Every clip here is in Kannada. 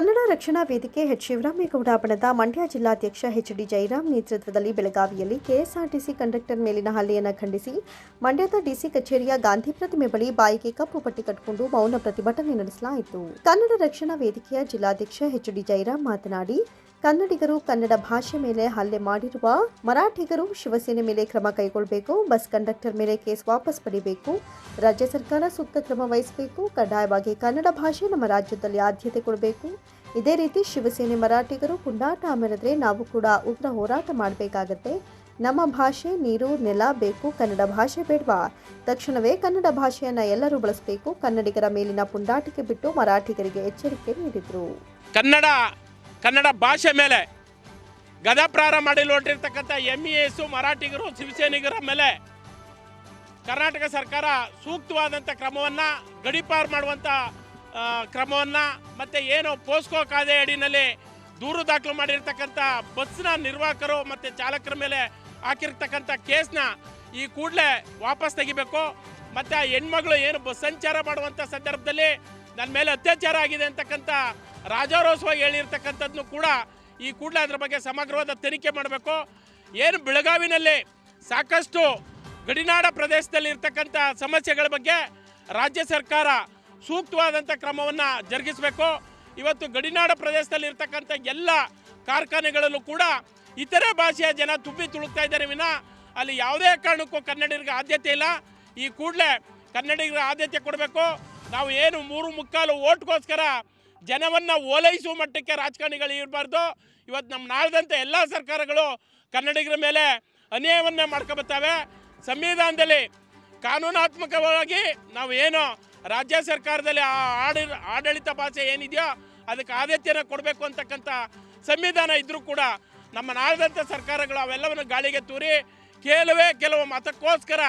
ಕನ್ನಡ ರಕ್ಷಣಾ ವೇದಿಕೆ ಎಚ್ ಶಿವರಾಮೇಗೌಡ ಬಣದ ಮಂಡ್ಯ ಜಿಲ್ಲಾಧ್ಯಕ್ಷ ಎಚ್ ಡಿ ಜೈರಾಮ್ ನೇತೃತ್ವದಲ್ಲಿ ಬೆಳಗಾವಿಯಲ್ಲಿ ಕೆಎಸ್ಆರ್ಟಿಸಿ ಕಂಡಕ್ಟರ್ ಮೇಲಿನ ಹಲ್ಲೆಯನ್ನು ಖಂಡಿಸಿ ಮಂಡ್ಯದ ಡಿಸಿ ಕಚೇರಿಯ ಗಾಂಧಿ ಪ್ರತಿಮೆ ಬಳಿ ಬಾಯಿಗೆ ಕಪ್ಪು ಪಟ್ಟಿ ಕಟ್ಟಿಕೊಂಡು ಮೌನ ಪ್ರತಿಭಟನೆ ನಡೆಸಲಾಯಿತು. ಕನ್ನಡ ರಕ್ಷಣಾ ವೇದಿಕೆಯ ಜಿಲ್ಲಾಧ್ಯಕ್ಷ ಎಚ್ ಡಿ ಜೈರಾಮ್ ಮಾತನಾಡಿ ಕನ್ನಡಿಗರು ಕನ್ನಡ ಭಾಷೆ ಮೇಲೆ ಹಲ್ಲೆ ಮಾಡಿರುವ ಮರಾಠಿಗರು ಶಿವಸೇನೆ ಮೇಲೆ ಕ್ರಮ ಕೈಗೊಳ್ಳಬೇಕು, ಬಸ್ ಕಂಡಕ್ಟರ್ ಮೇಲೆ ಕೇಸ್ ವಾಪಸ್ ಪಡಿಬೇಕು, ರಾಜ್ಯ ಸರ್ಕಾರ ಸೂಕ್ತ ಕ್ರಮ ವಹಿಸಬೇಕು, ಕಡ್ಡಾಯವಾಗಿ ಕನ್ನಡ ಭಾಷೆ ನಮ್ಮ ರಾಜ್ಯದಲ್ಲಿ ಆದ್ಯತೆ ಕೊಡಬೇಕು. ಇದೇ ರೀತಿ ಶಿವಸೇನೆ ಮರಾಠಿಗರು ಪುಂಡಾಟ ಮೆರೆದ್ರೆ ನಾವು ಕೂಡ ಉಗ್ರ ಹೋರಾಟ ಮಾಡಬೇಕಾಗತ್ತೆ. ನಮ್ಮ ಭಾಷೆ, ನೀರು, ನೆಲ ಬೇಕು, ಕನ್ನಡ ಭಾಷೆ ಬೇಡವಾ? ತಕ್ಷಣವೇ ಕನ್ನಡ ಭಾಷೆಯನ್ನು ಎಲ್ಲರೂ ಬಳಸಬೇಕು. ಕನ್ನಡಿಗರ ಮೇಲಿನ ಪುಂಡಾಟಿಕೆ ಬಿಟ್ಟು ಮರಾಠಿಗರಿಗೆ ಎಚ್ಚರಿಕೆ ನೀಡಿದರು. ಕನ್ನಡ ಕನ್ನಡ ಭಾಷೆ ಮೇಲೆ ಗದಾಪ್ರಾರ ಮಾಡಿ ಹೊರಟಿರ್ತಕ್ಕಂಥ ಎಂ ಇ ಎಸ್ ಮರಾಠಿಗರು, ಶಿವಸೇನಿಗರ ಮೇಲೆ ಕರ್ನಾಟಕ ಸರ್ಕಾರ ಸೂಕ್ತವಾದಂಥ ಕ್ರಮವನ್ನು ಗಡೀಪಾರು ಮಾಡುವಂಥ ಕ್ರಮವನ್ನು ಮತ್ತು ಏನು ಪೋಸ್ಕೋ ಕಾಯ್ದೆ ಅಡಿನಲ್ಲಿ ದೂರು ದಾಖಲು ಮಾಡಿರ್ತಕ್ಕಂಥ ಬಸ್ನ ನಿರ್ವಾಹಕರು ಮತ್ತು ಚಾಲಕರ ಮೇಲೆ ಹಾಕಿರ್ತಕ್ಕಂಥ ಕೇಸ್ನ ಈ ಕೂಡಲೇ ವಾಪಸ್ ತೆಗಿಬೇಕು. ಮತ್ತು ಆ ಹೆಣ್ಮಗಳು ಏನು ಬಸ್ ಸಂಚಾರ ಮಾಡುವಂಥ ಸಂದರ್ಭದಲ್ಲಿ ನನ್ನ ಮೇಲೆ ಅತ್ಯಾಚಾರ ಆಗಿದೆ ಅಂತಕ್ಕಂಥ ರಾಜಾರೋತ್ಸವ ಹೇಳಿರ್ತಕ್ಕಂಥದ್ದನ್ನು ಕೂಡ ಈ ಕೂಡಲೇ ಅದರ ಬಗ್ಗೆ ಸಮಗ್ರವಾದ ತನಿಖೆ ಮಾಡಬೇಕು. ಏನು ಬೆಳಗಾವಿನಲ್ಲಿ ಸಾಕಷ್ಟು ಗಡಿನಾಡ ಪ್ರದೇಶದಲ್ಲಿ ಇರ್ತಕ್ಕಂಥ ಸಮಸ್ಯೆಗಳ ಬಗ್ಗೆ ರಾಜ್ಯ ಸರ್ಕಾರ ಸೂಕ್ತವಾದಂಥ ಕ್ರಮವನ್ನು ಜರುಗಿಸಬೇಕು. ಇವತ್ತು ಗಡಿನಾಡ ಪ್ರದೇಶದಲ್ಲಿ ಇರ್ತಕ್ಕಂಥ ಎಲ್ಲ ಕಾರ್ಖಾನೆಗಳಲ್ಲೂ ಕೂಡ ಇತರೆ ಭಾಷೆಯ ಜನ ತುಂಬಿ ತುಳುಕ್ತಾ ಇದ್ದಾರೆ ವಿನ. ಅಲ್ಲಿ ಯಾವುದೇ ಕಾರಣಕ್ಕೂ ಕನ್ನಡಿಗರಿಗೆ ಆದ್ಯತೆ ಇಲ್ಲ. ಈ ಕೂಡಲೇ ಕನ್ನಡಿಗರಿಗೆ ಆದ್ಯತೆ ಕೊಡಬೇಕು. ನಾವು ಏನು ಮೂರು ಮುಕ್ಕಾಲು ಓಟ್ಗೋಸ್ಕರ ಜನವನ್ನು ಓಲೈಸುವ ಮಟ್ಟಕ್ಕೆ ರಾಜಕಾರಣಿಗಳು ಇರಬಾರ್ದು. ಇವತ್ತು ನಮ್ಮ ನಾಳ್ದಂಥ ಎಲ್ಲ ಸರ್ಕಾರಗಳು ಕನ್ನಡಿಗರ ಮೇಲೆ ಅನ್ಯಾಯವನ್ನೇ ಮಾಡ್ಕೊಬತ್ತವೆ. ಸಂವಿಧಾನದಲ್ಲಿ ಕಾನೂನಾತ್ಮಕವಾಗಿ ನಾವು ಏನು ರಾಜ್ಯ ಸರ್ಕಾರದಲ್ಲಿ ಆ ಆಡಿ, ಆಡಳಿತ ಭಾಷೆ ಏನಿದೆಯೋ ಅದಕ್ಕೆ ಆದ್ಯತೆಯನ್ನು ಕೊಡಬೇಕು ಅಂತಕ್ಕಂಥ ಸಂವಿಧಾನ ಇದ್ದರೂ ಕೂಡ ನಮ್ಮ ನಾಳ್ದಂಥ ಸರ್ಕಾರಗಳು ಅವೆಲ್ಲವನ್ನು ಗಾಳಿಗೆ ತೂರಿ ಕೆಲವೇ ಕೆಲವು ಮತಕ್ಕೋಸ್ಕರ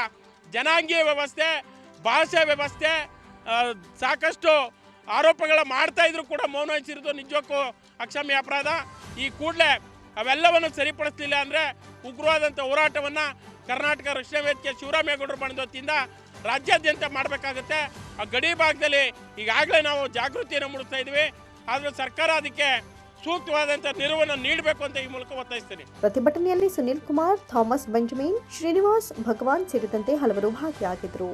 ಜನಾಂಗೀಯ ವ್ಯವಸ್ಥೆ, ಭಾಷೆ ವ್ಯವಸ್ಥೆ ಸಾಕಷ್ಟು ಆರೋಪಗಳ ಮಾಡ್ತಾ ಇದ್ರು ಕೂಡ ಮೌನ ವಹಿಸಿರೋದು ನಿಜಕ್ಕೂ ಅಕ್ಷಮ್ಯ ಅಪರಾಧ. ಈ ಕೂಡಲೇ ಅವೆಲ್ಲವನ್ನು ಸರಿಪಡಿಸಲಿಲ್ಲ ಅಂದರೆ ಉಗ್ರವಾದಂಥ ಹೋರಾಟವನ್ನು ಕರ್ನಾಟಕ ರಕ್ಷಣಾ ವೇದಿಕೆ ಶಿವರಾಮೇಗೌಡರು ಬಣದ ರಾಜ್ಯಾದ್ಯಂತ ಮಾಡಬೇಕಾಗುತ್ತೆ. ಆ ಗಡಿ ಭಾಗದಲ್ಲಿ ಈಗಾಗಲೇ ನಾವು ಜಾಗೃತಿಯನ್ನು ಮೂಡಿಸ್ತಾ ಇದ್ದೀವಿ. ಆದರೆ ಸರ್ಕಾರ ಅದಕ್ಕೆ ಸೂಕ್ತವಾದಂಥ ನೆರವನ್ನು ನೀಡಬೇಕು ಅಂತ ಈ ಮೂಲಕ ಒತ್ತಾಯಿಸ್ತೀನಿ. ಪ್ರತಿಭಟನೆಯಲ್ಲಿ ಸುನಿಲ್ ಕುಮಾರ್, ಥಾಮಸ್ ಬೆಂಜಮಿನ್, ಶ್ರೀನಿವಾಸ್ ಭಗವಾನ್ ಸೇರಿದಂತೆ ಹಲವರು ಭಾಗಿಯಾಗಿದ್ದರು.